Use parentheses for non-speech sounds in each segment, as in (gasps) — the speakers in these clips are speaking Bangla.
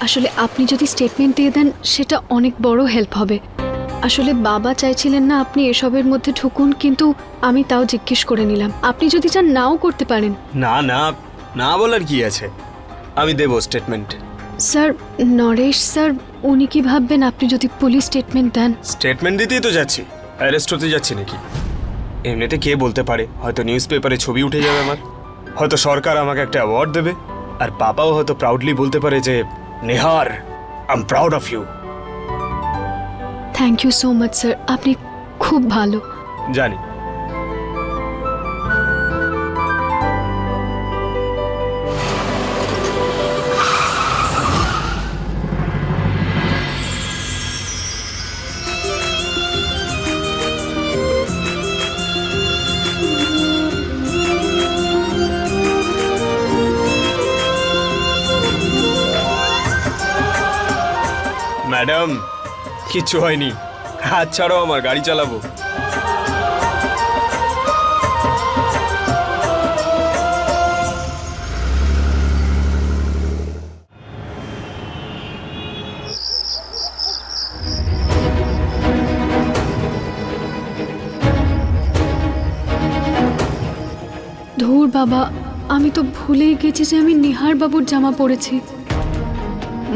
আসলে আপনি যদি স্টেটমেন্ট দিয়ে দেন সেটা অনেক বড় হেল্প হবে। আসলে বাবা চাইছিলেন না আপনি এসবের মধ্যে ঢুকুন কিন্তু আমি তাও জিজ্ঞেস করে নিলাম। আপনি যদি চান নাও করতে পারেন। না না না বলার কি আছে? আমি দেবো স্টেটমেন্ট স্যার নরেশ স্যার উনি কি ভাববেন আপনি যদি পুলিশ স্টেটমেন্ট দেন? স্টেটমেন্ট দিতেই তো যাচ্ছি। অ্যারেস্ট হতে যাচ্ছি নাকি? এমনিতে কে বলতে পারে? হয়তো নিউজ পেপারে ছবি উঠে যাবে আমার। হয়তো সরকার আমাকে একটা অ্যাওয়ার্ড দেবে। আর বাবাও হয়তো প্রাউডলি বলতে পারে যে Nehar I am proud of you thank you so much sir আপনি খুব ভালো জানি কিচ্ছু হয়নি। হাত ছাড়াও আমার, গাড়ি চালাবো। বাবা, আমি তো ভুলেই গেছি যে আমি নিহার বাবুর জামা পরেছি।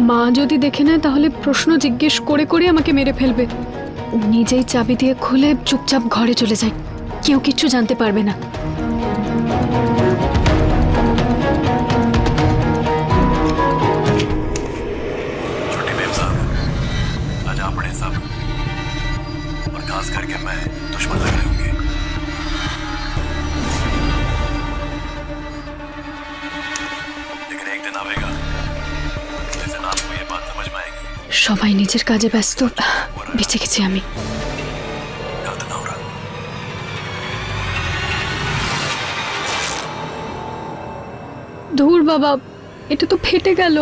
মা যদি দেখে নেয়, তাহলে প্রশ্ন জিজ্ঞেস করে করে আমাকে মেরে ফেলবে। নিজেই চাবি দিয়ে খুলে চুপচাপ ঘরে চলে যায়। কেউ কিচ্ছু জানতে পারবে না। সবাই নিজের কাজে ব্যস্ত। বেঁচে গেছি আমি। ধুর বাবা, এটা তো ফেটে গেল।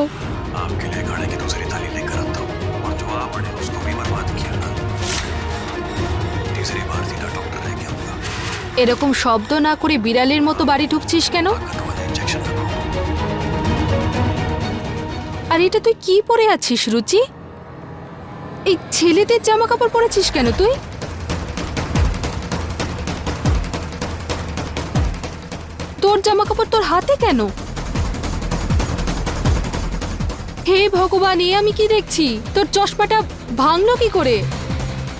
এরকম শব্দ না করে বিড়ালের মতো বাড়ি ঢুকছিস কেন? আর এটা তুই কি পরে আছিস, রুচি? এই ছেলেদের জামা কাপড় পরেছিস কেন তুই? তোর জামা কাপড় তোর হাতে কেন? হে ভগবান এ আমি কি দেখছি? তোর চশমাটা ভাঙলো কি করে?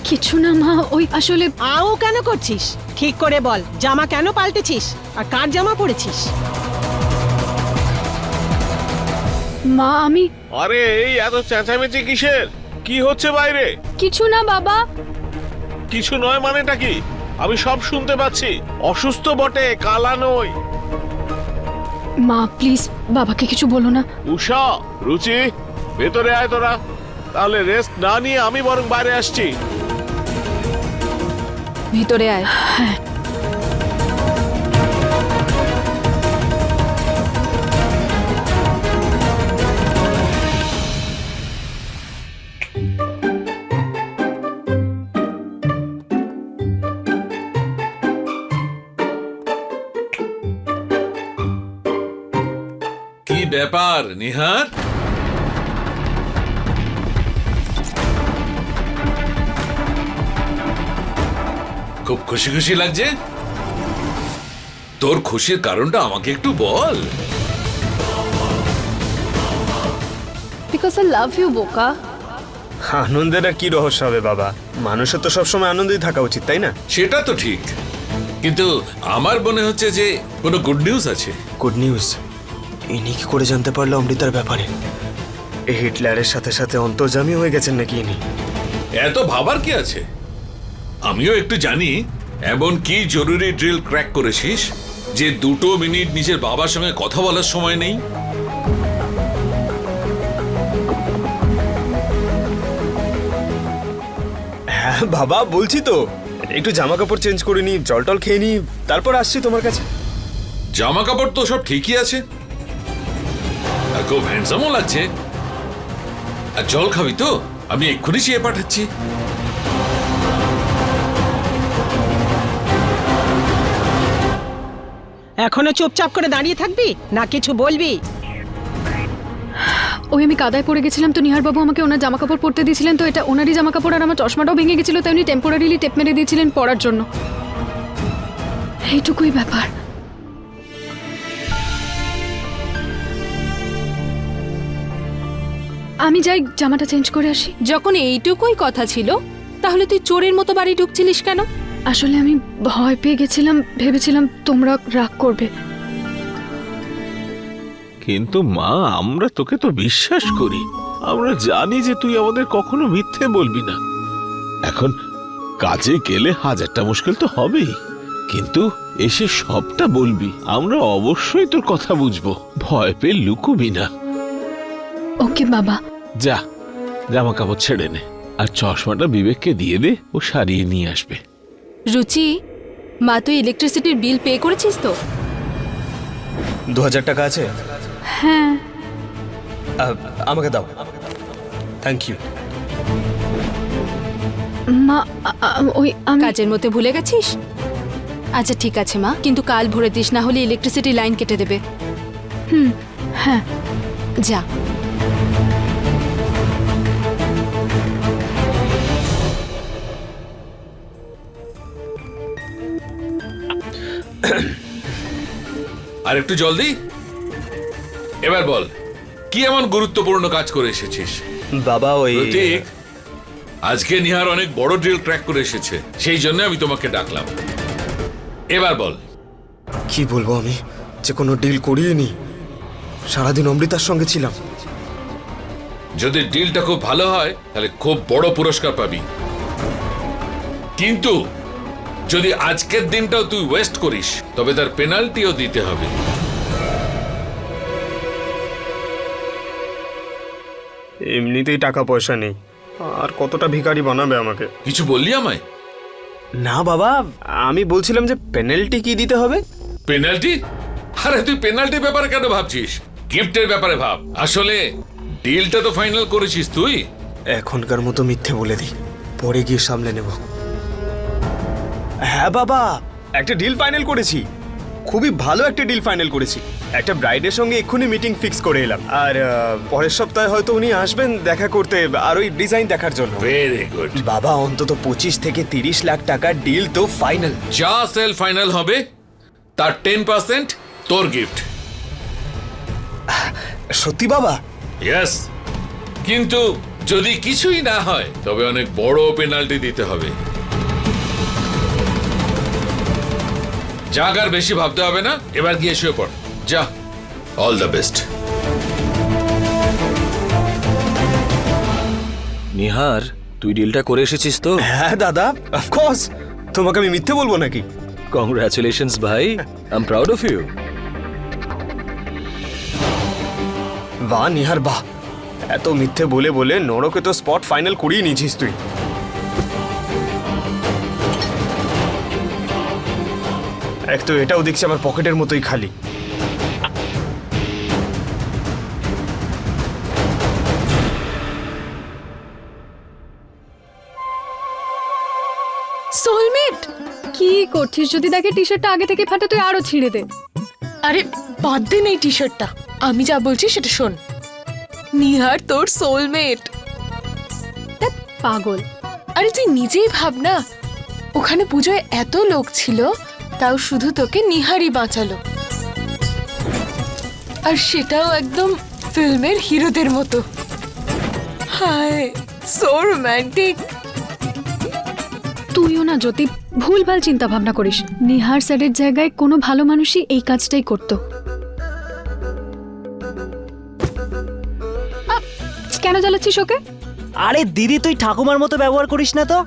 কিছু না মা ওই আসলে আও কেন করছিস? ঠিক করে বল জামা কেন পাল্টেছিস? আর কার জামা পরেছিস? মা আমি আরে এই এত চেঁচামেচি কিসের? কি হচ্ছে বাইরে? কিছু না বাবা। কিছু নয় মানেটা কি? আমি সব শুনতে পাচ্ছি। অসুস্থ বটে কালা নই। মা প্লিজ বাবাকে কিছু বলো না। উষা রুচি ভেতরে আয় তোরা। তাহলে রেস্ট না নিয়ে আমি বরং বাইরে আসছি। ভিতরে আয়। কি ব্যাপার নিহার? খুব খুশি খুশি লাগছে। তোর খুশির কারণটা আমাকে একটু বল। বিকজ আই লাভ ইউ বোকা। আনন্দের আর কি রহস্য হবে বাবা? মানুষের তো সবসময় আনন্দেই থাকা উচিত তাই না? সেটা তো ঠিক। কিন্তু আমার মনে হচ্ছে যে কোনো গুড নিউজ আছে। গুড নিউজ ইনি কি করে জানতে পারল অমৃতার ব্যাপারে? হিটলারের সাথে সাথে অন্তর্জামী হয়ে গেছেন নাকি ইনি? এত ভাবার কি আছে? আমিও একটু জানি এমন কি জরুরি ড্রিল ক্র্যাক করেছিস যে দুটো মিনিট নিজের বাবার সঙ্গে কথা বলার সময় নেই? হ্যাঁ বাবা বলছি তো। একটু জামা কাপড় চেঞ্জ করে নি জল টল খেয়ে নি তারপর আসছি তোমার কাছে। জামা কাপড় তো সব ঠিকই আছে। আর খুব হ্যান্ডসামও লাগছে। আর জল খাবি তো? আমি এক্ষুনি চেয়ে পাঠাচ্ছি। এখনও চুপচাপ করে দাঁড়িয়ে থাকবি? না কিছু বলবি? ওই আমি কাদায় পড়ে গেছিলাম তো নিহার বাবু আমাকে ওনার জামা কাপড় পরতে দিয়েছিলেন তো এটা ওনারই জামা কাপড় আর আমার চশমাটাও ভেঙে গেছিল তাই উনি টেম্পোরারিলি টেপ মেরে দিয়েছিলেন পরার জন্য। এইটুকুই ব্যাপার। আমি যাই জামাটা চেঞ্জ করে আসি। যখন এইটুকুই কথা ছিল তাহলে তুই চোরের মতো বাড়ি ঢুকছিলিস কেন? আসলে আমি ভয় পেয়ে গেছিলাম ভেবেছিলাম তোমরা রাগ করবে। কিন্তু মা আমরা তোকে তো বিশ্বাস করি। আমরা জানি যে তুই আমাদের কখনো মিথ্যে বলবি না। এখন কাজে গেলে হাজারটা মুশকিল তো হবেই। কিন্তু এসে সবটা বলবি আমরা অবশ্যই তোর কথা বুঝব। ভয় পেয়ে লুকুবি না। ওকে বাবা যা জামা কাপড় ছেড়ে নে আর চশমাটা বিবেককে দিয়ে দে ও সারিয়ে নিয়ে আসবে। রুচি মা তুই ইলেকট্রিসিটির বিল পে করেছিস তো? দু হাজার টাকা আছে? হ্যাঁ। আমাকে দাও। থ্যাংক ইউ মা ওই আমি কাজের মধ্যে ভুলে গেছিস? আচ্ছা ঠিক আছে মা কিন্তু কাল ভরে দিস না হলে ইলেকট্রিসিটি লাইন কেটে দেবে। হুম হ্যাঁ। যা। আর একটু জলদি এবার বল কি এমন গুরুত্বপূর্ণ কাজ করে এসেছিস? বাবা ওই প্রতীক আজকে নিহার অনেক বড় ড্রিল ক্র্যাক করে এসেছে সেই জন্য আমি তোমাকে ডাকলাম। এবার বল। কি বলব আমি? যে কোনো ডিল করিয়ে নি সারাদিন অমৃতার সঙ্গে ছিলাম। যদি ডিলটা খুব ভালো হয় তাহলে খুব বড় পুরস্কার পাবি। কিন্তু যদি আজকের দিনটাও তুই ওয়েস্ট করিস তবে তার পেনাল্টিও দিতে হবে। এমনিতেই টাকা পয়সা নেই। আর কতটা ভিখারি বানাবে আমাকে? কিছু বললি আমায়? না বাবা আমি বলছিলাম যে পেনাল্টি কি দিতে হবে? পেনাল্টি আরে তুই পেনাল্টি ব্যাপারে কেন ভাবছিস? গিফটের ব্যাপারে ভাব। আসলে ডিলটা তো ফাইনাল করেছিস তুই। এখনকার মতো মিথ্যে বলে দিই। পরে গিয়ে সামলে নেব। হ্যাঁ বাবা। একটা ডিল ফাইনাল করেছি। খুবই ভালো একটা ডিল ফাইনাল করেছি। একটা ব্রাইডের সঙ্গে এক্ষুনি মিটিং ফিক্স করে এলাম। আর আহ, পরের সপ্তাহে হয়তো উনি আসবেন দেখা করতে আর ওই ডিজাইন দেখার জন্য। ভেরি গুড বাবা অন্তত পঁচিশ থেকে তিরিশ লাখ টাকার ডিল তো ফাইনাল যা সেল ফাইনাল হবে তার টেন পার্সেন্ট তোর গিফট সত্যি বাবা? ইয়েস কিন্তু যদি কিছুই না হয় তবে অনেক বড় পেনাল্টি দিতে হবে। যাক আর বেশি ভাবতে হবে না এবার গিয়ে শুয়ে পড়। যা। অল দ্য বেস্ট নিহার তুই ডিলটা করে এসেছিস তো? হ্যাঁ দাদা অফকোর্স তোমাকে আমি মিথ্যে বলব নাকি? কংগ্রাচুলেশনস ভাই। I am proud of you বাহ নিহার বাহ। এত মিথ্যে বলে বলে নরকে তো স্পট ফাইনাল করিয়ে নিয়েছিস তুই। এক তো এটাও দেখছি আমার পকেটের মতোই খালি। সোলমেট কি করছিস? যদি দেখে টি শার্টটা আগে থেকে ফাটা তুই আরও ছিঁড়ে দে। আরে বাদ দে না এই টি শার্টটা আমি যা বলছি সেটা শোন। নিহার তোর সোলমেট পাগল। আরে তুই নিজেই ভাব না। ওখানে পুজোয় এত লোক ছিল। তাও শুধু তোকে নিহারই বাঁচালো। আর সেটাও একদম ফিল্মের হিরোদের মতো। হায় সো রোম্যান্টিক তুইও না জ্যোতি ভুলভাল চিন্তা ভাবনা করিস। নিহার স্যারের জায়গায় কোনো ভালো মানুষই এই কাজটাই করতো। কেন জ্বালাচ্ছিস ওকে? আরে দিদি তুই ঠাকুমার মতো ব্যবহার করিস না তো?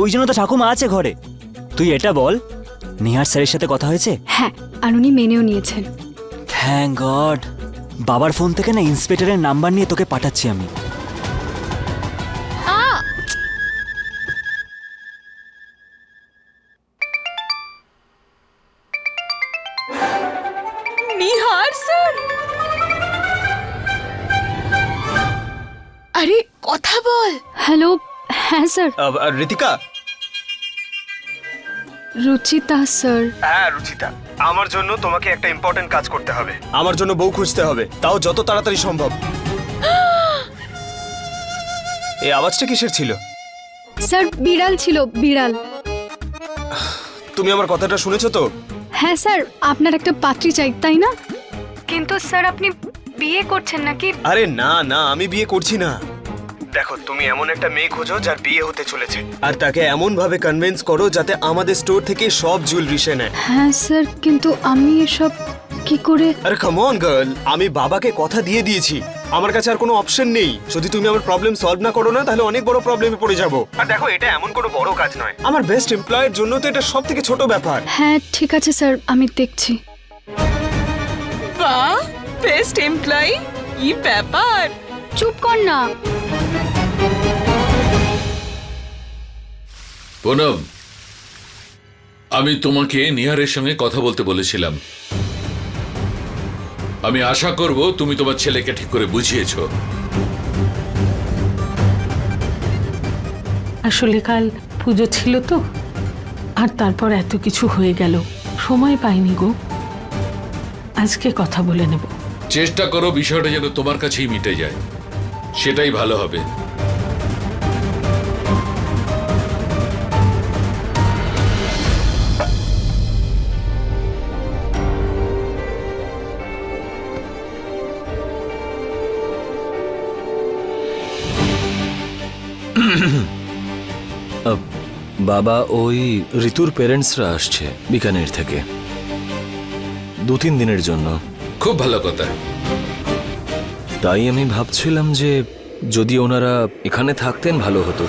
ওই জন্য তো ঠাকুমা আছে ঘরে। তুই এটা বল নিহার স্যারের সাথে কথা হয়েছে? হ্যাঁ আর উনি মেনেও নিয়েছেন। Thank god. বাবার ফোন থেকে না ইন্সপেক্টরের নাম্বার নিয়ে তোকে পাঠাচ্ছি আমি। নিহার স্যার! আরে কথা বল। হ্যালো হ্যাঁ স্যার। ঋতিকা রুচিতা স্যার। হ্যাঁ রুচিতা। আমার জন্য তোমাকে একটা ইম্পর্টেন্ট কাজ করতে হবে। আমার জন্য বউ খুঁজতে হবে। তাও যত তাড়াতাড়ি সম্ভব। (gasps) এই আওয়াজটা কিসের ছিল? স্যার বিড়াল ছিল বিড়াল। তুমি আমার কথাটা শুনেছো তো? হ্যাঁ স্যার আপনার একটা পাত্রী চাই তাই না? কিন্তু স্যার আপনি বিয়ে করছেন নাকি? আরে না না আমি বিয়ে করছি না। দেখো তুমি এমন একটা মেয়ে খোঁজো যার বিয়ে হতে চলেছে। আর তাকে এমন ভাবে কনভিন্স করো যাতে আমাদের স্টোর থেকে সব জুয়েলারি সে নেয়। হ্যাঁ স্যার কিন্তু আমি এসব কি করে আরে কাম অন গার্ল আমি বাবাকে কথা দিয়ে দিয়েছি। আমার কাছে আর কোনো অপশন নেই। যদি তুমি আমার প্রবলেম সলভ না করো না তাহলে অনেক বড় প্রবলেমে পড়ে যাব। আর দেখো এটা এমন কোনো বড় কাজ নয়। আমার বেস্ট এমপ্লয়ের জন্য তো এটা সব থেকে ছোট ব্যাপার। হ্যাঁ ঠিক আছে স্যার আমি দেখছি। বাহ বেস্ট এমপ্লয়ি কি ব্যাপার? চুপ কর না। পুনম আমি তোমাকে নিহারের সঙ্গে কথা বলতে বলেছিলাম। আমি আশা করব তুমি তোমার ছেলেকে ঠিক করে বুঝিয়েছো। আসলে কাল পুজো ছিল তো আর তারপর এত কিছু হয়ে গেল। সময় পাইনি গো। আজকে কথা বলে নেব। চেষ্টা করো বিষয়টা যেন তোমার কাছেই মিটে যায়। সেটাই ভালো হবে। বাবা ওই ঋতুর প্যারেন্টসরা আসছে বিকানের থেকে। দু তিন দিনের জন্য। খুব ভালো কথা। তাই আমি ভাবছিলাম যে যদি ওনারা এখানে থাকতেন ভালো হতো।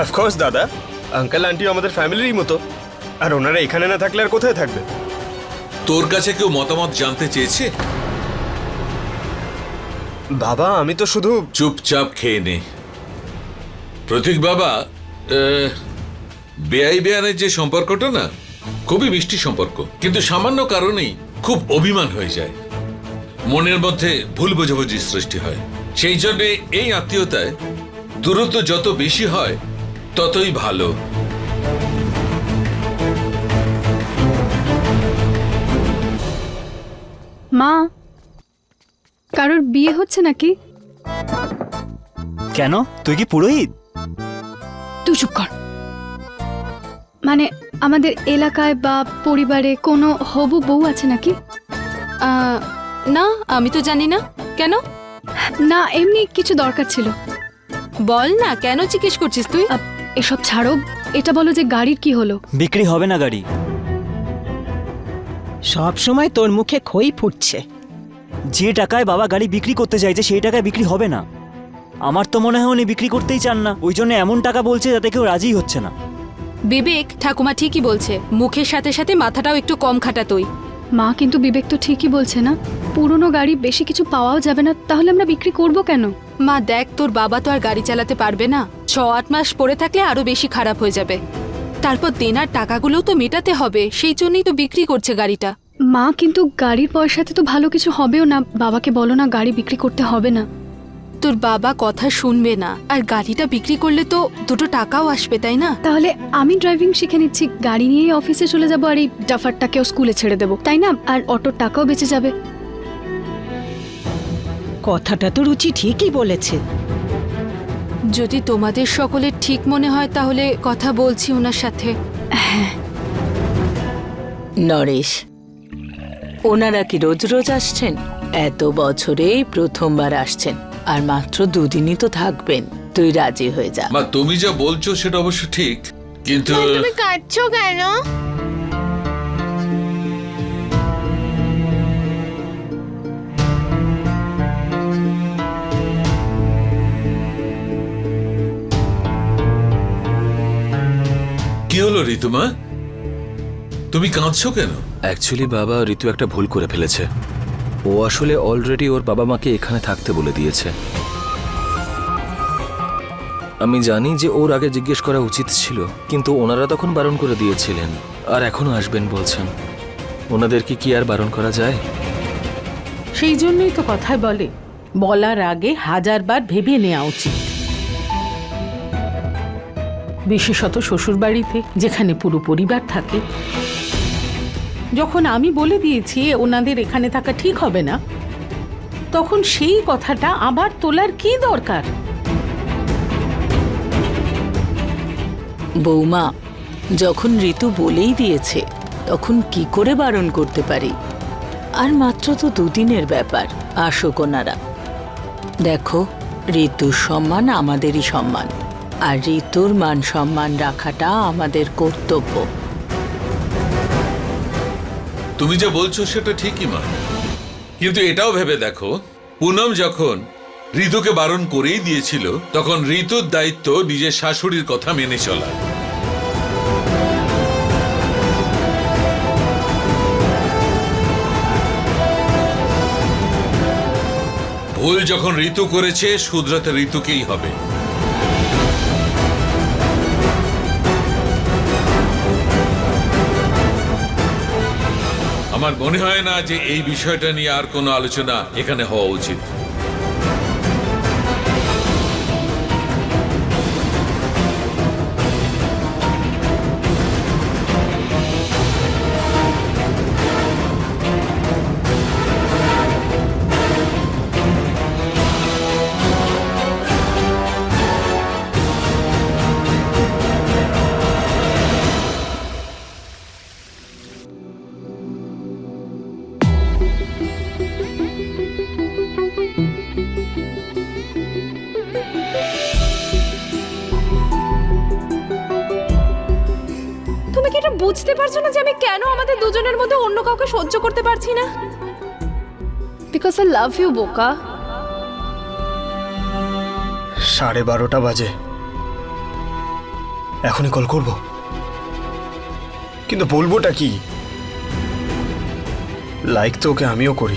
অফকোর্স দাদা। আঙ্কেল আন্টি আমাদের ফ্যামিলিরই মতো। আর ওনারা এখানে না থাকলে আর কোথায় থাকবে? তোর কাছে কেউ মতামত জানতে চেয়েছে? বাবা আমি তো শুধু চুপচাপ খেয়ে নে। প্রতীক বাবা আহ, বেআই বেয়ানের যে সম্পর্কটা না খুবই মিষ্টি সম্পর্ক কিন্তু সামান্য কারণেই খুব অভিমান হয়ে যায়। মনের মধ্যে ভুল বোঝাবুঝির সৃষ্টি হয়। সেই জন্যে এই আত্মীয়তায় দূরত্ব যত বেশি হয় ততই ভালো। মা কারোর বিয়ে হচ্ছে নাকি? কেন? তুই কি পুরোহিত? তুই চুপ কর। মানে আমাদের এলাকায় বা পরিবারে কোনো হবু বউ আছে নাকি? আহ, না আমি তো জানি না। কেন? না এমনি কিছু দরকার ছিল। বল না কেন জিজ্ঞেস করছিস তুই? এসব ছাড়ো। এটা বলো যে গাড়ির কি হলো? বিক্রি হবে না গাড়ি। সব সময় তোর মুখে খই ফুটছে। যে টাকায় বাবা গাড়ি বিক্রি করতে চাইছে সেই টাকায় বিক্রি হবে না। আমার তো মনে হয় উনি বিক্রি করতেই চান না। ওই জন্য এমন টাকা বলছে যাতে কেউ রাজি হচ্ছে না। বিবেক ঠাকুমা ঠিকই বলছে। মুখের সাথে সাথে মাথাটাও একটু কম খাটা তুই মা কিন্তু বিবেক তো ঠিকই বলছে না। পুরনো গাড়ি বেশি কিছু পাওয়াও যাবে না তাহলে আমরা বিক্রি করব কেন? মা দেখ তোর বাবা তো আর গাড়ি চালাতে পারবে না। ছ আট মাস পরে থাকলে আরও বেশি খারাপ হয়ে যাবে। তারপর দেনার টাকাগুলোও তো মেটাতে হবে সেই জন্যই তো বিক্রি করছে গাড়িটা। মা কিন্তু গাড়ির পয়সাতে তো ভালো কিছু হবেও না। বাবাকে বলো না গাড়ি বিক্রি করতে হবে না। তোর বাবা কথা শুনবে না আর গাড়িটা বিক্রি করলে তো দুটো টাকাও আসবে তাই না? তাহলে আমি ড্রাইভিং শিখে নিচ্ছি। গাড়ি নিয়েই অফিসে চলে যাব আর এই ডাফারটাকেও স্কুলে ছেড়ে দেবো তাই না? আর অটোর টাকাও বেঁচে যাবে। কথাটা তো রুচি ঠিকই বলেছে। যদি তোমাদের সকলের ঠিক মনে হয় তাহলে কথা বলছি ওনার সাথে। হ্যাঁ। নরেশ ওনারা কি রোজ রোজ আসছেন? এত বছরেই প্রথমবার আসছেন আর মাত্র দুদিনই তো থাকবেন। তুই রাজি হয়ে যা। মা তুমি যা বলছো সেটা অবশ্য ঠিক কিন্তু তুমি কাঁদছো কেন? কি হলো ঋতুমা? তুমি কাঁদছো কেন? অ্যাকচুয়ালি বাবা ঋতু একটা ভুল করে ফেলেছে। ও আসলে অলরেডি ওর বাবা মাকে এখানে থাকতে বলে দিয়েছে। আমি জানি যে ওর আগে জিজ্ঞেস করা উচিত ছিল, কিন্তু ওনারা তখন বারণ করে দিয়েছিলেন, আর এখনও আসবেন বলছেন। ওনাদেরকে কি আর বারণ করা যায়? সেই জন্যই তো কথায় বলে, বলার আগে হাজারবার ভেবে নেওয়া উচিত। বিশেষত শ্বশুর বাড়িতে যেখানে পুরো পরিবার থাকে যখন আমি বলে দিয়েছি ওনাদের এখানে থাকা ঠিক হবে না, তখন সেই কথাটা আবার তোলার কি দরকার? বৌমা, যখন ঋতু বলেই দিয়েছে, তখন কি করে বারণ করতে পারি? আর মাত্র তো দুদিনের ব্যাপার আসুক ওনারা দেখো, ঋতুর সম্মান আমাদেরই সম্মান, আর ঋতুর মান সম্মান রাখাটা আমাদের কর্তব্য। তুমি যা বলছো সেটা ঠিকই, মা। কিন্তু এটাও ভেবে দেখো, পুনম যখন ঋতুকে বারণ করেই দিয়েছিল, তখন ঋতুর দায়িত্ব নিজের শাশুড়ির কথা মেনে চলা। ভুল যখন ঋতু করেছে শুধরাতে ঋতুকেই হবে। আমার মনে হয় না যে এই বিষয়টা নিয়ে আর কোনো আলোচনা এখানে হওয়া উচিত। দুজনের মধ্যে অন্য কাউকে সহ্য করতে পারছি না। বিকজ আই লাভ ইউ বোকা। সাড়ে বারোটা বাজে। এখনই কল করব। কিন্তু বলবোটা কি? লাইক তো ওকে আমিও করি।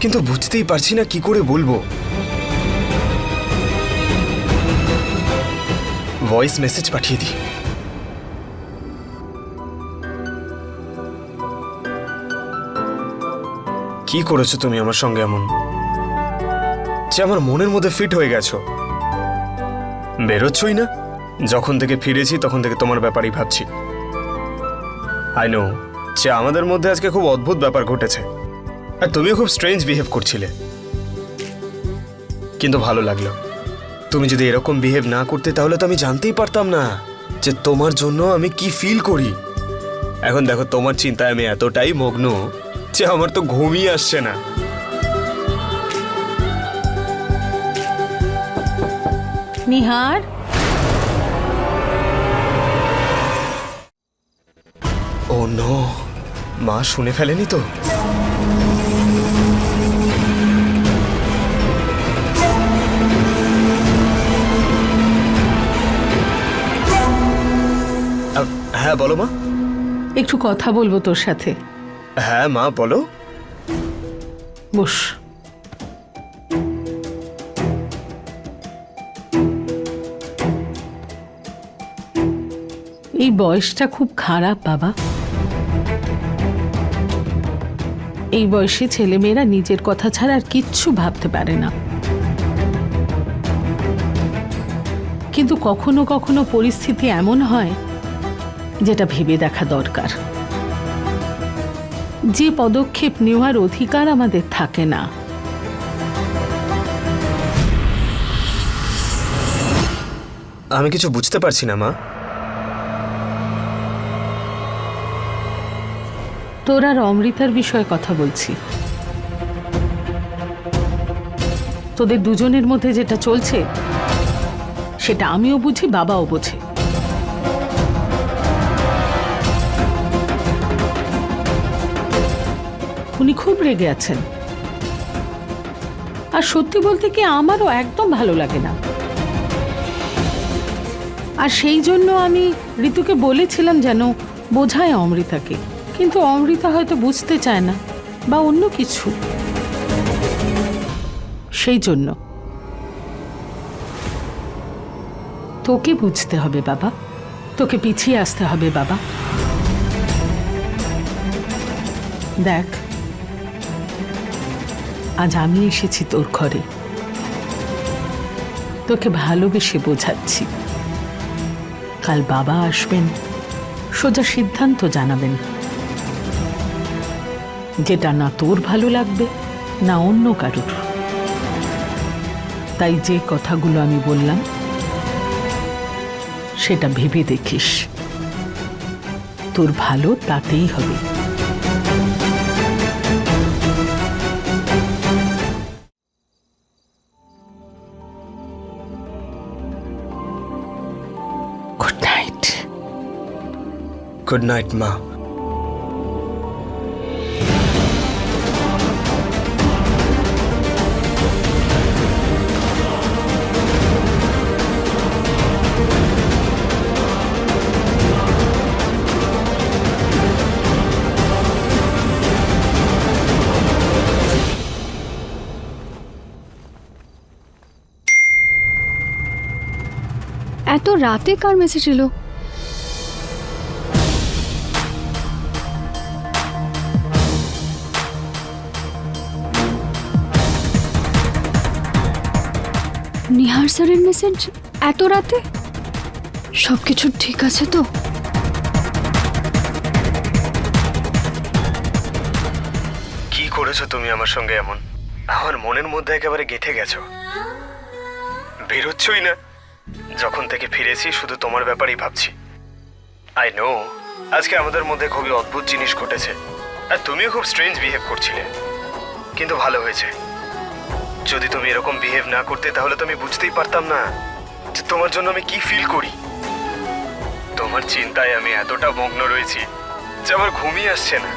কিন্তু বুঝতেই পারছি না কি করে বলব। ভয়েস মেসেজ পাঠিয়ে দিই। কি করেছ তুমি আমার সঙ্গে এমন? যে আমার মনের মধ্যে ফিট হয়ে গেছো। বেরোচ্ছই না? যখন থেকে ফিরেছি, তখন থেকে তোমার ব্যাপারেই ভাবছি। আই নো যে আমাদের মধ্যে আজকে খুব অদ্ভুত ব্যাপার ঘটেছে। আর তুমিও খুব স্ট্রেঞ্জ বিহেভ করছিলে। কিন্তু ভালো লাগল। তুমি যদি এরকম বিহেভ না করতে, তাহলে তো আমি জানতেই পারতাম না যে তোমার জন্য আমি কি ফিল করি। এখন দেখো, তোমার চিন্তায় আমি এতটাই মগ্ন যে আমার তো ঘুমই আসছে না। নিহার? ও নো মা শুনে ফেলেনি তো? হ্যাঁ বলো মা। একটু কথা বলব তোর সাথে। হ্যাঁ মা, বলো। বস। এই বয়সটা খুব খারাপ, বাবা। এই বয়সে ছেলেমেয়েরা নিজের কথা ছাড়া আর কিচ্ছু ভাবতে পারে না। কিন্তু কখনো কখনো পরিস্থিতি এমন হয়, যেটা ভেবে দেখা দরকার। যে পদক্ষেপ নেওয়ার অধিকার আমাদের থাকে না। আমি কিছু বুঝতে পারছি না মা। তোর আর অমৃতার বিষয়ে কথা বলছি। তোদের দুজনের মধ্যে যেটা চলছে সেটা আমিও বুঝি বাবাও বোঝে। উনি খুব রেগে আছেন। আর সত্যি বলতে কি আমারও একদম ভালো লাগে না। আর সেই জন্য আমি ঋতুকে বলেছিলাম যেন বোঝায় অমৃতাকে, কিন্তু অমৃতা হয়তো বুঝতে চায় না, বা অন্য কিছু। সেই জন্য। তোকে বুঝতে হবে বাবা, তোকে পিছিয়ে আসতে হবে বাবা। দেখ আজ আমি এসেছি তোর ঘরে। তোকে ভালোবেসে বোঝাচ্ছি। কাল বাবা আসবেন, সোজা সিদ্ধান্ত জানাবেন। যেটা না তোর ভালো লাগবে, না অন্য কারুর। তাই যে কথাগুলো আমি বললাম, সেটা ভেবে দেখিস। তোর ভালো তাতেই হবে। গুড নাইট মা এত রাতে কার মেসেজ এলো মেসেজ এত রাতে? সব কিছু ঠিক আছে তো? কি করেছ তুমি আমার সঙ্গে এমন? আমার মনের মধ্যে একেবারে গেঁথে গেছো। বেরোচ্ছই না। যখন থেকে ফিরেছি, শুধু তোমার ব্যাপারেই ভাবছি। আই নো আজকে আমাদের মধ্যে খুবই অদ্ভুত জিনিস ঘটেছে। আর তুমিও খুব স্ট্রেঞ্জ বিহেভ করছিলে। কিন্তু ভালো হয়েছে। যদি তুমি এরকম বিহেভ না করতে, তাহলে তো আমি বুঝতেই পারতাম না যে তোমার জন্য আমি কি ফিল করি। তোমার চিন্তায় আমি এতটা মগ্ন রয়েছি যে আমার ঘুমই আসছে না।